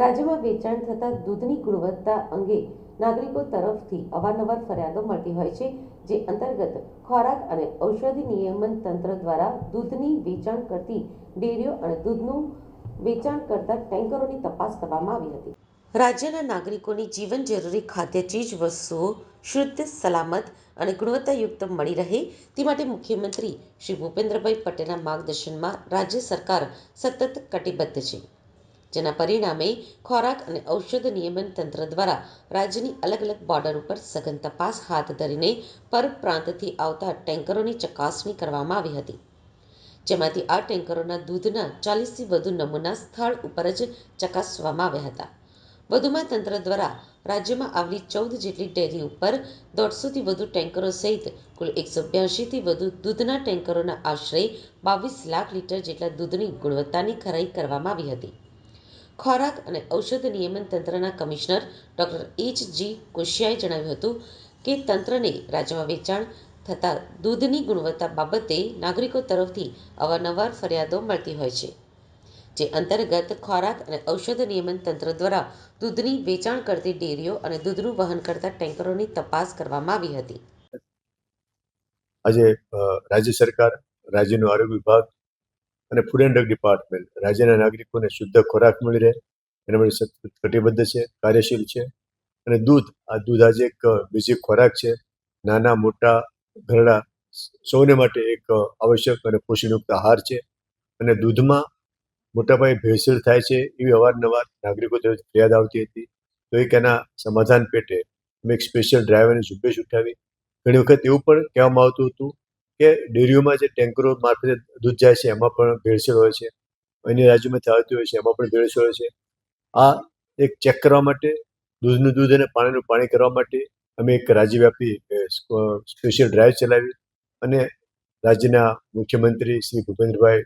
રાજ્યમાં વેચાણ થતા દૂધની ગુણવત્તા અંગે નાગરિકો તરફથી અવારનવાર ફરિયાદો મળતી હોય છે, જે અંતર્ગત ખોરાક અને ઔષધિ નિયમન તંત્ર દ્વારા દૂધની વેચાણ કરતી ડેરીઓ અને દૂધનું વેચાણ કરતા ટેન્કરોની તપાસ કરવામાં આવી હતી. રાજ્યના નાગરિકોની જીવન જરૂરી ખાદ્ય ચીજ વસ્તુઓ શુદ્ધ, સલામત અને ગુણવત્તાયુક્ત મળી રહે તે માટે મુખ્યમંત્રી શ્રી ભૂપેન્દ્રભાઈ પટેલના માર્ગદર્શનમાં રાજ્ય સરકાર સતત કટિબદ્ધ છે. જેના પરિણામે ખોરાક અને ઔષધ નિયમન તંત્ર દ્વારા રાજ્યની અલગ અલગ બોર્ડર ઉપર સઘન તપાસ હાથ ધરીને પરપ્રાંતથી આવતા ટેન્કરોની ચકાસણી કરવામાં આવી હતી. જેમાંથી આ ટેન્કરોના દૂધના ચાલીસથી વધુ નમૂના સ્થળ ઉપર જ ચકાસવામાં આવ્યા હતા. વધુમાં તંત્ર દ્વારા રાજ્યમાં આવેલી ચૌદ જેટલી ડેરી ઉપર દોઢસોથી વધુ ટેન્કરો સહિત કુલ એકસો બ્યાસીથી વધુ દૂધના ટેન્કરોના આશરે બાવીસ લાખ લીટર જેટલા દૂધની ગુણવત્તાની ખરાઈ કરવામાં આવી હતી. ખોરાક અને ઔષધ નિયમન તંત્રના કમિશનર ડોક્ટર એચ જી કોશિયાએ જણાવ્યું હતું કે તંત્રને રાજ્યમાં વેચાણ થતાં દૂધની ગુણવત્તા બાબતે નાગરિકો તરફથી અવારનવાર ફરિયાદો મળતી હોય છે, જે અંતર્ગત ખોરાક અને ઔષધ નિયમન તંત્ર દ્વારા દૂધની વેચાણ કરતી ડેરીઓ અને દૂધનું વહન કરતા ટેન્કરોની તપાસ કરવામાં આવી હતી. આજે રાજ્ય સરકાર, રાજ્યનો આરોગ્ય વિભાગ અને ફૂડ એન્ડ ડ્રગ ડિપાર્ટમેન્ટ રાજ્યના નાગરિકોને શુદ્ધ ખોરાક મળી રહે. એના માટે કટિબદ્ધ છે, કાર્યશીલ છે. અને દૂધ, આ દૂધ આજે એક બેઝિક ખોરાક છે. નાના, મોટા ઘરડા સૌને માટે એક આવશ્યક અને પોષણયુક્ત આહાર છે. અને દૂધમાં મોટાપાયે ભેળસેળ થાય છે એવી અવારનવાર નાગરિકો તરફ ફરિયાદ આવતી હતી. તો એક એના સમાધાન પેટે અમે એક સ્પેશિયલ ડ્રાઈવ ઝુંબેશ ઉઠાવી. ઘણી વખત એવું પણ કહેવામાં આવતું હતું કે ડેરીઓમાં જે ટેન્કરો મારફતે દૂધ જાય છે, એમાં પણ ભેળસેળ હોય છે. અન્ય રાજ્યોમાંથી આવતી હોય છે, એમાં પણ ભેળસેળ હોય છે. આ એક ચેક કરવા માટે, દૂધનું દૂધ અને પાણીનું પાણી કરવા માટે અમે એક રાજ્યવ્યાપી સ્પેશિયલ ડ્રાઈવ ચલાવી અને રાજ્યના મુખ્યમંત્રી શ્રી ભૂપેન્દ્રભાઈ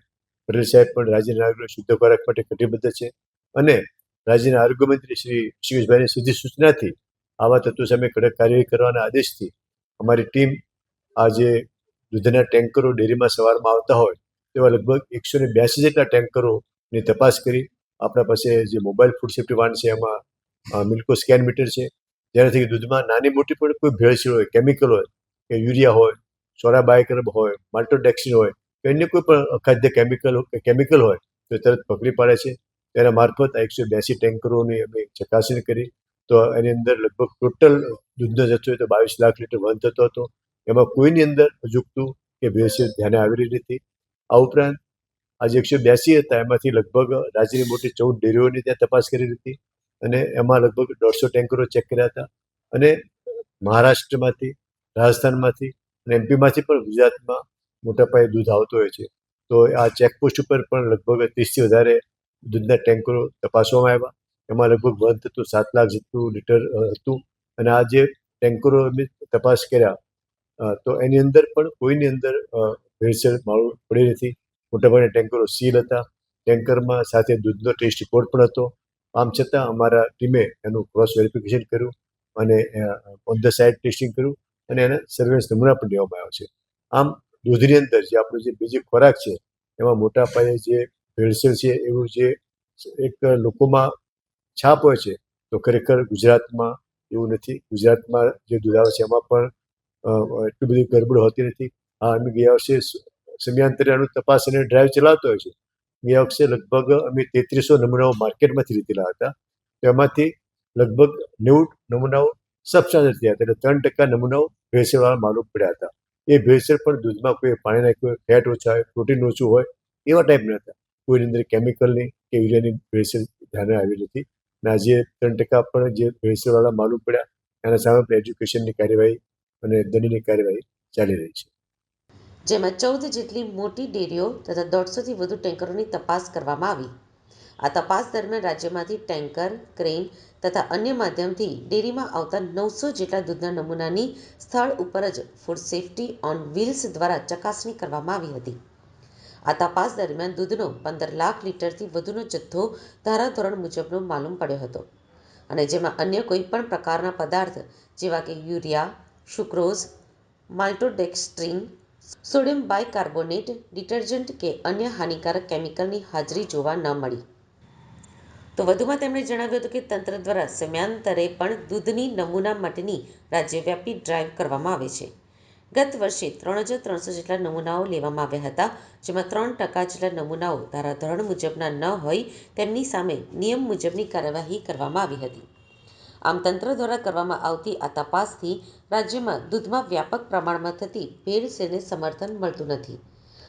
પટેલ સાહેબ પણ રાજ્યના નાગરિકો શુદ્ધ ખોરાક માટે કટિબદ્ધ છે અને રાજ્યના આરોગ્ય મંત્રી શ્રી પિયુષભાઈની સીધી સૂચનાથી આવા તત્વો સામે કડક કાર્યવાહી કરવાના આદેશથી અમારી ટીમ આજે દૂધના ટેન્કરો ડેરીમાં સવારમાં આવતા હોય, તેવા લગભગ એકસો ને બ્યાસી જેટલા ટેન્કરોની તપાસ કરી. આપણા પાસે જે મોબાઈલ ફૂડ સેફ્ટી વાન છે, એમાં મિલ્કો સ્કેન મીટર છે. જેનાથી દૂધમાં નાની મોટી પણ કોઈ ભેળસેળ હોય, કેમિકલ હોય, કે યુરિયા હોય, સોરા બાયકરબ હોય, માલ્ટોડેક્સિન હોય, કે અન્ય કોઈ પણ અખાદ્ય કેમિકલ કેમિકલ હોય, તો તરત પકડી પાડે છે. તેના મારફત આ એકસો બ્યાસી ટેન્કરોની અમે ચકાસણી કરી. તો એની અંદર લગભગ ટોટલ દૂધનો જથ્થો તો બાવીસ લાખ લીટર વહન થતો હતો. એમાં કોઈની અંદર અજુગતું કે ભેળસેળ ધ્યાને આવી રહી નથી. આ ઉપરાંત આજે એકસો બ્યાસી હતા, એમાંથી લગભગ રાજ્યની મોટી ચૌદ ડેરીઓની ત્યાં તપાસ કરી હતી અને એમાં લગભગ દોઢસો ટેન્કરો ચેક કર્યા હતા. અને મહારાષ્ટ્રમાંથી, રાજસ્થાનમાંથી અને એમપીમાંથી પણ ગુજરાતમાં મોટા પાયે દૂધ આવતું હોય છે. તો આ ચેકપોસ્ટ ઉપર પણ લગભગ ત્રીસથી વધારે દૂધના ટેન્કરો તપાસવામાં આવ્યા. એમાં લગભગ વહન થતું સાત લાખ જેટલું લીટર હતું. અને આ જે ટેન્કરો અમે તપાસ કર્યા તો એની અંદર પણ કોઈની અંદર ભેળસેળ માલુમ પડી નથી. મોટાભાગના ટેન્કરો સીલ હતા. ટેન્કરમાં સાથે દૂધનો ટેસ્ટ રિપોર્ટ પણ હતો. આમ છતાં અમારા ટીમે એનું ક્રોસ વેરિફિકેશન કર્યું અને ઓન ધ સાઇડ ટેસ્ટિંગ કર્યું અને એને સર્વેલન્સ નમૂના પણ લેવામાં આવ્યો છે. આમ દૂધની અંદર જે આપણો જે બીજી ખોરાક છે, એમાં મોટા પાયે જે ભેળસેળ છે એવું જે એક લોકોમાં છાપ હોય છે, તો ખરેખર ગુજરાતમાં એવું નથી. ગુજરાતમાં જે દૂધ આવે છે એમાં પણ એટલી બધી ગરબડ હોતી નથી. હા, અમે ગયા વર્ષે સમયાંતરે તપાસ અને ડ્રાઈવ ચલાવતો હોય છે. ગયા વખતે લગભગ અમે તેત્રીસો નમૂનાઓ માર્કેટમાંથી લીધેલા હતા. એમાંથી લગભગ નેવું નમૂનાઓ સબસ્ટાન્ડર્ડ થયા હતા એટલે ત્રણ ટકા નમૂનાઓ ભેળસેળવાળા માલુમ પડ્યા હતા. એ ભેળસેળ પણ દૂધમાં કોઈ પાણી નાખ્યું હોય, ફેટ ઓછા હોય, પ્રોટીન ઓછું હોય, એવા ટાઈપના હતા. કોઈની અંદર કેમિકલની કે યુરિયાની ભેળસેળ ધ્યાને આવી નથી. અને આજે ત્રણ ટકા પણ જે ભેળસેળવાળા માલુમ પડ્યા, એના સામે એજ્યુકેશનની કાર્યવાહી અને દંડની કાર્યવાહી ચાલી રહી છે. જેમાં ચૌદ જેટલી મોટી ડેરીઓ તથા દોઢસોથી વધુ ટેન્કરોની તપાસ કરવામાં આવી. આ તપાસ દરમિયાન રાજ્યમાંથી ટેન્કર ક્રેન તથા અન્ય માધ્યમથી ડેરીમાં આવતા નવસો જેટલા દૂધના નમૂનાની સ્થળ ઉપર જ ફૂડ સેફ્ટી ઓન વ્હીલ્સ દ્વારા ચકાસણી કરવામાં આવી હતી. આ તપાસ દરમિયાન દૂધનો પંદર લાખ લીટરથી વધુનો જથ્થો ધારાધોરણ મુજબનો માલુમ પડ્યો હતો. અને જેમાં અન્ય કોઈ પણ પ્રકારના પદાર્થ જેવા કે urea sucrose, maltodextrin, sodium bicarbonate detergent કે અન્ય હાનિકારક કેમિકલની હાજરી જોવા ન મળી. તો વધુમાં તેમણે જણાવ્યું હતું કે તંત્ર દ્વારા સમયાંતરે પણ દૂધની નમૂના માટેની રાજ્યવ્યાપી ડ્રાઈવ કરવામાં આવે છે. ગત વર્ષે ત્રણ હજાર ત્રણસો જેટલા નમૂનાઓ લેવામાં આવ્યા હતા, જેમાં ત્રણ ટકા જેટલા નમૂનાઓ ધારાધોરણ મુજબના ન હોય તેમની સામે નિયમ મુજબની કાર્યવાહી કરવામાં આવી હતી. આમ તંત્ર દ્વારા કરવામાં આવતી આ તપાસથી રાજ્યમાં દૂધમાં વ્યાપક પ્રમાણમાં થતી ભેળસેળને સમર્થન મળતું નથી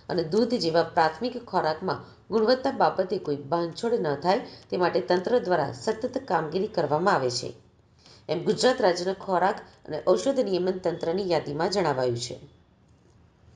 અને દૂધ જેવા પ્રાથમિક ખોરાકમાં ગુણવત્તા બાબતે કોઈ બાંધછોડ ન થાય તે માટે તંત્ર દ્વારા સતત કામગીરી કરવામાં આવે છે. એમ ગુજરાત રાજ્યના ખોરાક અને ઔષધ નિયમન તંત્રની યાદીમાં જણાવાયું છે.